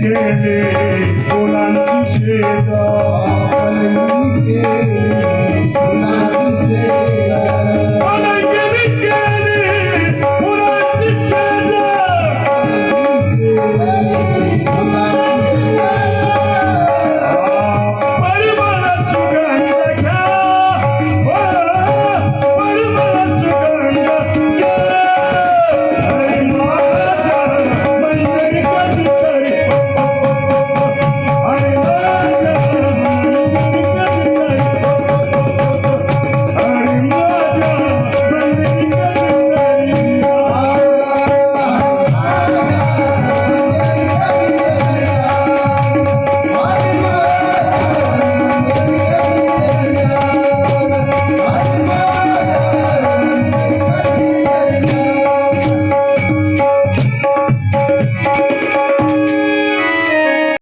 gele olan kişi daha Kalemi gele olan